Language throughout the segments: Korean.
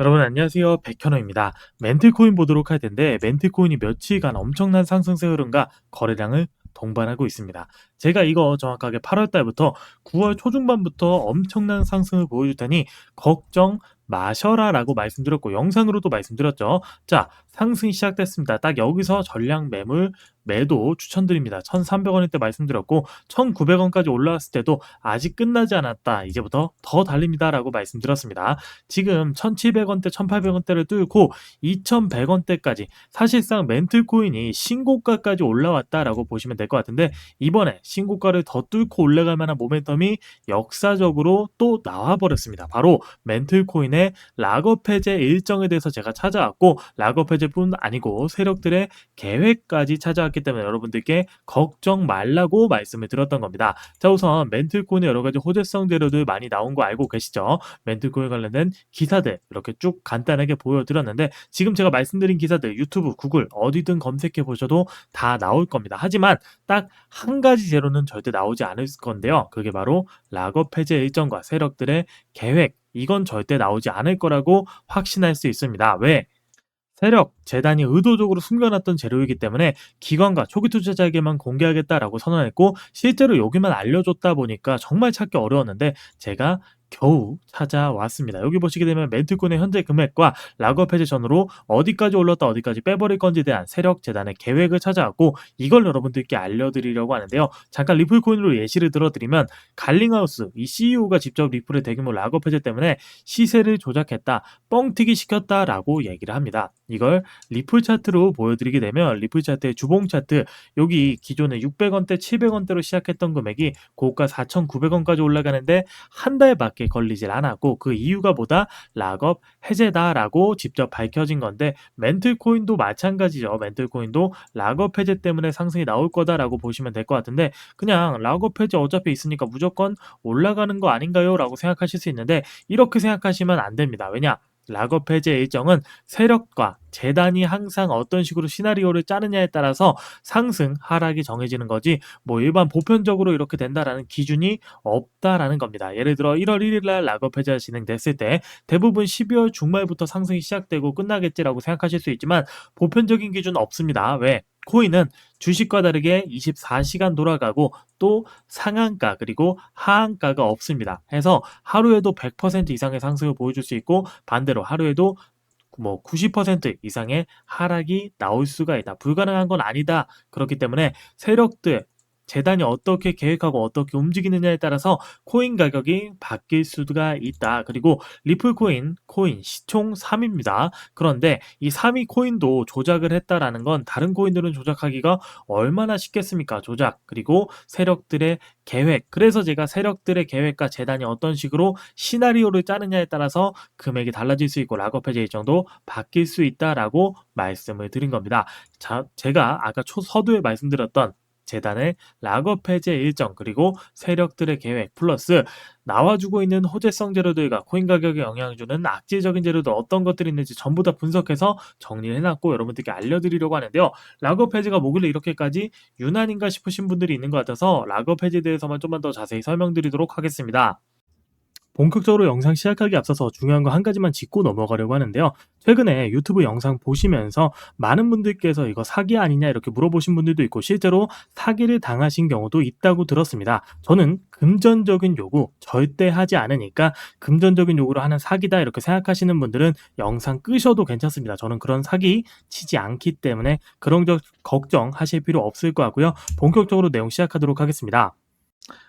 여러분 안녕하세요. 백현호입니다. 멘틀코인 보도록 할 텐데 멘틀코인이 며칠간 엄청난 상승세 흐름과 거래량을 동반하고 있습니다. 제가 이거 정확하게 8월 달부터 9월 초중반부터 엄청난 상승을 보여줄 테니 걱정 마셔라 라고 말씀드렸고 영상으로도 말씀드렸죠. 자, 상승이 시작됐습니다. 딱 여기서 전량 매물 매도 추천드립니다. 1,300원일 때 말씀드렸고 1,900원까지 올라왔을 때도 아직 끝나지 않았다. 이제부터 더 달립니다라고 말씀드렸습니다. 지금 1,700원대, 1,800원대를 뚫고 2,100원대까지 사실상 멘틀 코인이 신고가까지 올라왔다라고 보시면 될 것 같은데 이번에 신고가를 더 뚫고 올라갈 만한 모멘텀이 역사적으로 또 나와 버렸습니다. 바로 멘틀 코인의 락업 해제 일정에 대해서 제가 찾아왔고 락업 해제뿐 아니고 세력들의 계획까지 찾아왔기 때문에 여러분들께 걱정 말라고 말씀을 드렸던 겁니다. 자 우선 멘틀코인의 여러 가지 호재성 재료들 많이 나온 거 알고 계시죠? 멘틀코인 관련된 기사들 이렇게 쭉 간단하게 보여드렸는데 지금 제가 말씀드린 기사들 유튜브, 구글 어디든 검색해 보셔도 다 나올 겁니다. 하지만 딱 한 가지 재료는 절대 나오지 않을 건데요. 그게 바로 락업 해제 일정과 세력들의 계획 이건 절대 나오지 않을 거라고 확신할 수 있습니다. 왜? 세력, 재단이 의도적으로 숨겨놨던 재료이기 때문에 기관과 초기 투자자에게만 공개하겠다라고 선언했고 실제로 여기만 알려줬다 보니까 정말 찾기 어려웠는데 제가 겨우 찾아왔습니다. 여기 보시게 되면 멘트콘의 현재 금액과 락업 해제 전으로 어디까지 올랐다 어디까지 빼버릴 건지에 대한 세력 재단의 계획을 찾아왔고 이걸 여러분들께 알려드리려고 하는데요. 잠깐 리플코인으로 예시를 들어드리면 갈링하우스 이 CEO가 직접 리플의 대규모 락업 해제 때문에 시세를 조작했다, 뻥튀기 시켰다라고 얘기를 합니다. 이걸 리플 차트로 보여드리게 되면 리플 차트의 주봉 차트 여기 기존에 600원대, 700원대로 시작했던 금액이 고가 4,900원까지 올라가는데 한 달 밖에 걸리질 않았고 그 이유가 보다 락업 해제다라고 직접 밝혀진 건데 멘틀코인도 마찬가지죠. 멘틀코인도 락업 해제 때문에 상승이 나올 거다라고 보시면 될 것 같은데 그냥 락업 해제 어차피 있으니까 무조건 올라가는 거 아닌가요? 라고 생각하실 수 있는데 이렇게 생각하시면 안 됩니다. 왜냐? 락업 해제 일정은 세력과 재단이 항상 어떤 식으로 시나리오를 짜느냐에 따라서 상승, 하락이 정해지는 거지 뭐 일반 보편적으로 이렇게 된다라는 기준이 없다라는 겁니다. 예를 들어 1월 1일 날 락업 해제가 진행됐을 때 대부분 12월 중말부터 상승이 시작되고 끝나겠지라고 생각하실 수 있지만 보편적인 기준은 없습니다. 왜? 코인은 주식과 다르게 24시간 돌아가고 또 상한가 그리고 하한가가 없습니다. 해서 하루에도 100% 이상의 상승을 보여줄 수 있고 반대로 하루에도 뭐 90% 이상의 하락이 나올 수가 있다. 불가능한 건 아니다. 그렇기 때문에 세력들 재단이 어떻게 계획하고 어떻게 움직이느냐에 따라서 코인 가격이 바뀔 수가 있다. 그리고 리플 코인, 코인 시총 3입니다. 그런데 이 3위 코인도 조작을 했다라는 건 다른 코인들은 조작하기가 얼마나 쉽겠습니까? 조작. 그리고 세력들의 계획. 그래서 제가 세력들의 계획과 재단이 어떤 식으로 시나리오를 짜느냐에 따라서 금액이 달라질 수 있고 락업 해제 일정도 바뀔 수 있다라고 말씀을 드린 겁니다. 자, 제가 아까 초 서두에 말씀드렸던 재단의 락업 해제 일정 그리고 세력들의 계획 플러스 나와주고 있는 호재성 재료들과 코인 가격에 영향을 주는 악질적인 재료들 어떤 것들이 있는지 전부 다 분석해서 정리를 해놨고 여러분들께 알려드리려고 하는데요. 락업 해제가 뭐길래 이렇게까지 유난인가 싶으신 분들이 있는 것 같아서 락업 해제에 대해서만 좀만 더 자세히 설명드리도록 하겠습니다. 본격적으로 영상 시작하기 앞서서 중요한 거 한 가지만 짚고 넘어가려고 하는데요. 최근에 유튜브 영상 보시면서 많은 분들께서 이거 사기 아니냐 이렇게 물어보신 분들도 있고 실제로 사기를 당하신 경우도 있다고 들었습니다. 저는 금전적인 요구 절대 하지 않으니까 금전적인 요구로 하는 사기다 이렇게 생각하시는 분들은 영상 끄셔도 괜찮습니다. 저는 그런 사기 치지 않기 때문에 그런 걱정하실 필요 없을 것 같고요. 본격적으로 내용 시작하도록 하겠습니다.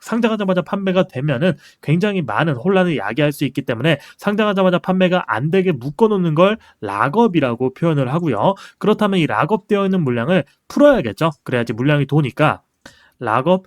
상장하자마자 판매가 되면은 굉장히 많은 혼란을 야기할 수 있기 때문에 상장하자마자 판매가 안 되게 묶어놓는 걸 락업이라고 표현을 하고요. 그렇다면 이 락업되어 있는 물량을 풀어야겠죠. 그래야지 물량이 도니까 락업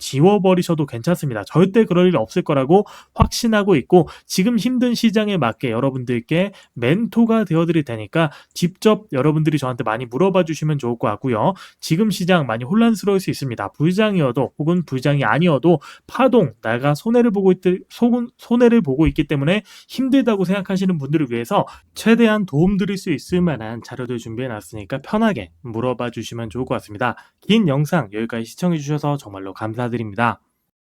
지워버리셔도 괜찮습니다. 절대 그럴 일 없을 거라고 확신하고 있고 지금 힘든 시장에 맞게 여러분들께 멘토가 되어드릴 테니까 직접 여러분들이 저한테 많이 물어봐 주시면 좋을 것 같고요. 지금 시장 많이 혼란스러울 수 있습니다. 불장이어도 혹은 불장이 아니어도 파동 내가 손해를 보고 있 손해를 보고 있기 때문에 힘들다고 생각하시는 분들을 위해서 최대한 도움 드릴 수 있을 만한 자료들 준비해 놨으니까 편하게 물어봐 주시면 좋을 것 같습니다. 긴 영상 여기까지 시청해 주셔서 정말로 감사드립니다.